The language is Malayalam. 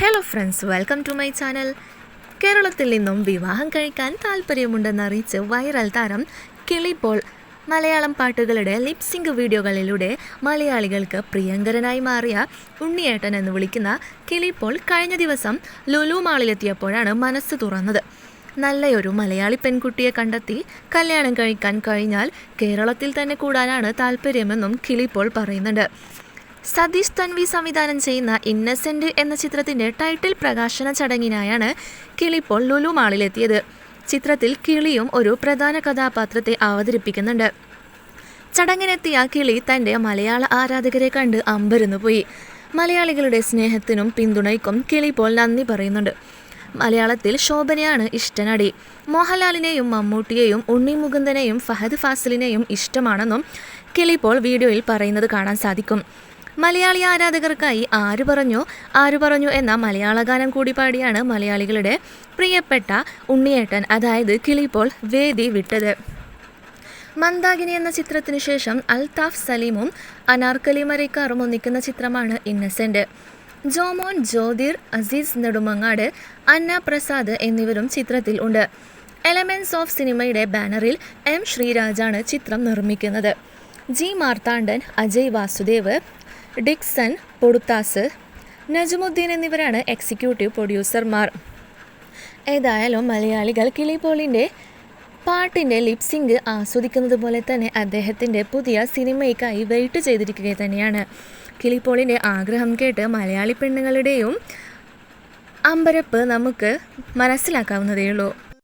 Hello friends welcome to my channel കേരളത്തിൽ നിന്നും വിവാഹം കഴിക്കാൻ താല്പര്യമുണ്ടെന്ന് അറിയിച്ച് വൈറൽ താരം കിളിപ്പോൾ മലയാളം പാട്ടുകളുടെ ലിപ്സിംഗ് വീഡിയോകളിലൂടെ മലയാളികൾക്ക് പ്രിയങ്കരനായി മാറിയ ഉണ്ണിയേട്ടൻ എന്ന് വിളിക്കുന്ന കിളിപ്പോൾ കഴിഞ്ഞ ദിവസം ലുലു മാളിലെത്തിയപ്പോഴാണ് മനസ്സ് തുറന്നത്. നല്ലയൊരു മലയാളി പെൺകുട്ടിയെ കണ്ടെത്തി കല്യാണം കഴിക്കാൻ കഴിഞ്ഞാൽ കേരളത്തിൽ തന്നെ കൂടാനാണ് താല്പര്യമെന്നും കിളിപ്പോൾ പറയുന്നുണ്ട്. സതീഷ് തൻവി സംവിധാനം ചെയ്യുന്ന ഇന്നസെന്റ് എന്ന ചിത്രത്തിന്റെ ടൈറ്റിൽ പ്രകാശന ചടങ്ങിനായാണ് കിളിപ്പോൾ ലുലു മാളിലെത്തിയത്. ചിത്രത്തിൽ കിളിയും ഒരു പ്രധാന കഥാപാത്രത്തെ അവതരിപ്പിക്കുന്നുണ്ട്. ചടങ്ങിനെത്തിയ കിളി തന്റെ മലയാള ആരാധകരെ കണ്ട് അമ്പരന്നു പോയി. മലയാളികളുടെ സ്നേഹത്തിനും പിന്തുണയ്ക്കും കിളിപ്പോൾ നന്ദി പറയുന്നുണ്ട്. മലയാളത്തിൽ ശോഭനയാണ് ഇഷ്ടനടി. മോഹൻലാലിനെയും മമ്മൂട്ടിയെയും ഉണ്ണി മുകുന്ദനെയും ഫഹദ് ഫാസിലിനെയും ഇഷ്ടമാണെന്നും കിളിപ്പോൾ വീഡിയോയിൽ പറയുന്നത് കാണാൻ സാധിക്കും. മലയാളി ആരാധകർക്കായി ആര് പറഞ്ഞു ആര് പറഞ്ഞു എന്ന മലയാള ഗാനം കൂടി പാടിയാണ് മലയാളികളുടെ പ്രിയപ്പെട്ട ഉണ്ണിയേട്ടൻ അതായത് കിളിപ്പോൾ വേദി വിട്ടത്. മന്ദാകിനി എന്ന ചിത്രത്തിന് ശേഷം അൽതാഫ് സലീമും അനാർക്കലി മരൈക്കാറും ഒന്നിക്കുന്ന ചിത്രമാണ് ഇന്നസെന്റ്. ജോമോൻ ജ്യോതിർ അസീസ് നെടുമങ്ങാട് അന്ന പ്രസാദ് എന്നിവരും ചിത്രത്തിൽ ഉണ്ട്. എലമെന്റ്സ് ഓഫ് സിനിമയുടെ ബാനറിൽ എം ശ്രീരാജാണ് ചിത്രം നിർമ്മിക്കുന്നത്. ജി മാർത്താണ്ഡൻ അജയ് വാസുദേവ് ഡിക്സൺ പൊടുത്താസ് നജമുദ്ദീൻ എന്നിവരാണ് എക്സിക്യൂട്ടീവ് പ്രൊഡ്യൂസർമാർ ഏതായാലും മലയാളികൾ കിളിപോളിന്റെ പാട്ടിന്റെ ലിപ്സിംഗ് ആസ്വദിക്കുന്നത് പോലെ തന്നെ അദ്ദേഹത്തിന്റെ പുതിയ സിനിമയ്ക്കായി വെയിറ്റ് ചെയ്തിരിക്കുക തന്നെയാണ്. കിളിപ്പോളിന്റെ ആഗ്രഹം കേട്ട് മലയാളി പെണ്ണുങ്ങളുടെയും അമ്പരപ്പ് നമുക്ക് മനസ്സിലാക്കാവുന്നതേയുള്ളൂ.